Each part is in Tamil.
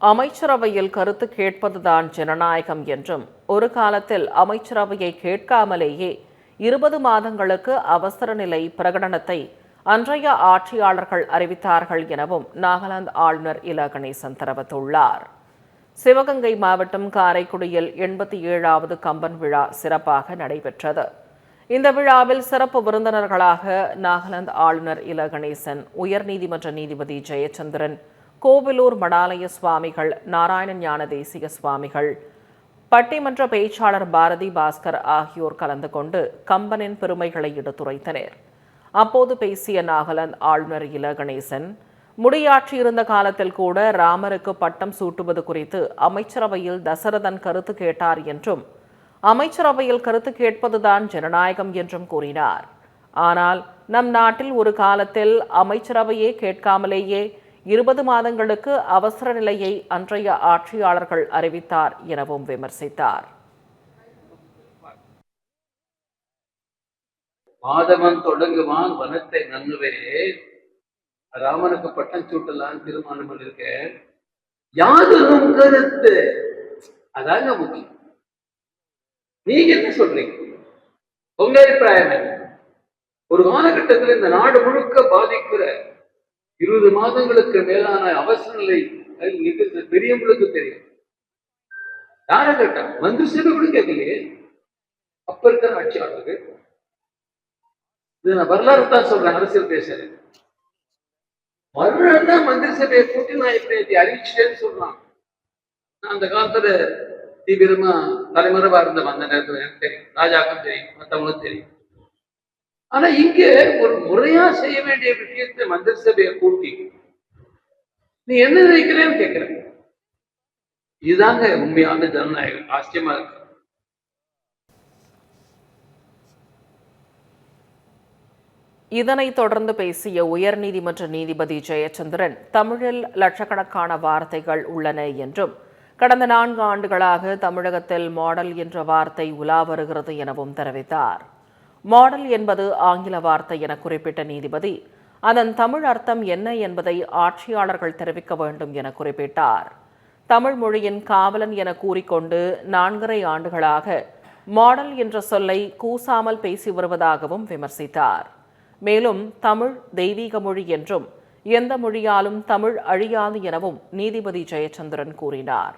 அமைச்சரவையில் கருத்து கேட்பதுதான் ஜனநாயகம் என்றும் ஒரு காலத்தில் அமைச்சரவையை கேட்காமலேயே இருபது மாதங்களுக்கு அவசர நிலை பிரகடனத்தை அன்றைய ஆட்சியாளர்கள் அறிவித்தார்கள் எனவும் நாகாலாந்து ஆளுநர் இல கணேசன் தெரிவித்துள்ளார். சிவகங்கை மாவட்டம் காரைக்குடியில் எண்பத்தி ஏழாவது கம்பன் விழா சிறப்பாக நடைபெற்றது. இந்த விழாவில் சிறப்பு விருந்தினர்களாக நாகாலாந்து ஆளுநர் இல கணேசன் உயர்நீதிமன்ற நீதிபதி ஜெயச்சந்திரன் கோவிலூர் மடாலய சுவாமிகள் நாராயண ஞான தேசிக சுவாமிகள் பட்டிமன்ற பேச்சாளர் பாரதி பாஸ்கர் ஆகியோர் கலந்து கொண்டு கம்பனின் பெருமைகளை எடுத்துரைத்தனர். அப்போது பேசிய நாகலன் ஆளுநர் இல கணேசன் முடியாற்றியிருந்த காலத்தில் கூட ராமருக்கு பட்டம் சூட்டுவது குறித்து அமைச்சரவையில் தசரதன் கருத்து கேட்டார் என்றும் அமைச்சரவையில் கருத்து கேட்பதுதான் ஜனநாயகம் என்றும் கூறினார். ஆனால் நம் நாட்டில் ஒரு காலத்தில் அமைச்சரவையே கேட்காமலேயே இருபது மாதங்களுக்கு அவசர நிலையை அன்றைய ஆட்சியாளர்கள் அறிவித்தார் எனவும் விமர்சித்தார். மாதவன் தொடங்குவான் வனத்தை நன்னுவரே ராமனுக்கு பட்டம் சூட்டலாம் தீர்மானம் இருக்க யாரும் கருத்து? அதாங்க முக்கியம். நீங்க என்ன சொல்றீங்க? உங்க அபிப்பிராயம் என்ன? ஒரு காலகட்டத்தில் இந்த நாடு முழுக்க பாதிக்கிற இருபது மாதங்களுக்கு மேலான அவசர நிலை பெரியவங்களுக்கு தெரியும். யார கேட்டா மந்திரி சேவை கூட கேட்கலையே அப்ப இருக்கிற ஆட்சியாளருக்கு. இது நான் வரலாறு தான் சொல்றேன் அரசியல் பேசுறேன். மறுநாள் தான் மந்திரி சபையை கூட்டி நான் இப்படி அறிவிச்சிட்டேன்னு சொல்றான் நான் அந்த காலத்துல தீவிரமா தலைமறைவா இருந்த வந்த நேரத்துல எனக்கு தெரியும். ராஜாக்கும் தெரியும் மத்தவங்களும் தெரியும். ஆனா இங்க ஒரு முறையா செய்ய வேண்டிய விஷயத்தை மந்திர சபையை கூட்டி நீ என்ன நினைக்கிறேன்னு கேட்கிறேன். இதுதாங்க உண்மையான ஜனநாயகம் ஆச்சரியமா இருக்கு. இதனைத் தொடர்ந்து பேசிய உயர்நீதிமன்ற நீதிபதி ஜெயச்சந்திரன் தமிழில் லட்சக்கணக்கான வார்த்தைகள் உள்ளன என்றும் கடந்த நான்கு ஆண்டுகளாக தமிழகத்தில் மாடல் என்ற வார்த்தை உலா வருகிறது எனவும் தெரிவித்தார். மாடல் என்பது ஆங்கில வார்த்தை என குறிப்பிட்ட நீதிபதி. அதன் தமிழ் அர்த்தம் என்ன என்பதை ஆட்சியாளர்கள் தெரிவிக்க வேண்டும் என குறிப்பிட்டார். தமிழ் மொழியின் காவலன் என கூறிக்கொண்டு நான்கரை ஆண்டுகளாக மாடல் என்ற சொல்லை கூசாமல் பேசி வருவதாகவும் விமர்சித்தார். மேலும் தமிழ் தெய்வீக மொழி என்றும் எந்த மொழியாலும் தமிழ் அழியாது எனவும் நீதிபதி ஜெயச்சந்திரன் கூறினார்.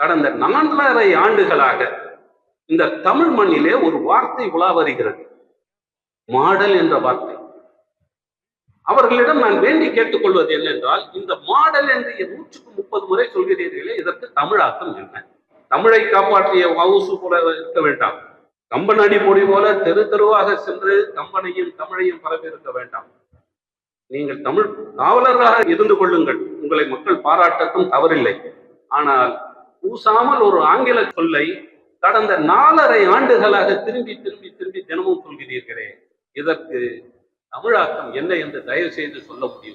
கடந்த நான்கரை ஆண்டுகளாக இந்த தமிழ் மண்ணிலே ஒரு வார்த்தை உலா வருகிறது. மாடல் என்ற வார்த்தை. அவர்களிடம் நான் வேண்டி கேட்டுக்கொள்வது என்னென்றால் இந்த மாடல் என்று நூற்றுக்கு முப்பது முறை சொல்கிறீர்களே இதற்கு தமிழாக்கம் என்ன? தமிழை காப்பாற்றிய வவுசு போல இருக்க வேண்டாம். கம்பன் அடி பொடி போல தெரு தெருவாக சென்று கம்பனையும் தமிழையும் பரப்பி இருக்க வேண்டாம். நீங்கள் தமிழ் காவலர்களாக இருந்து கொள்ளுங்கள். உங்களை மக்கள் பாராட்டட்டும் தவறில்லை. ஆனால் பூசாமல் ஒரு ஆங்கில சொல்லை கடந்த நாலரை ஆண்டுகளாக திரும்பி திரும்பி திரும்பி தினமும் சொல்கிறீர்களே. இதற்கு தமிழாக்கம் என்ன என்று தயவு செய்து சொல்ல முடியும்?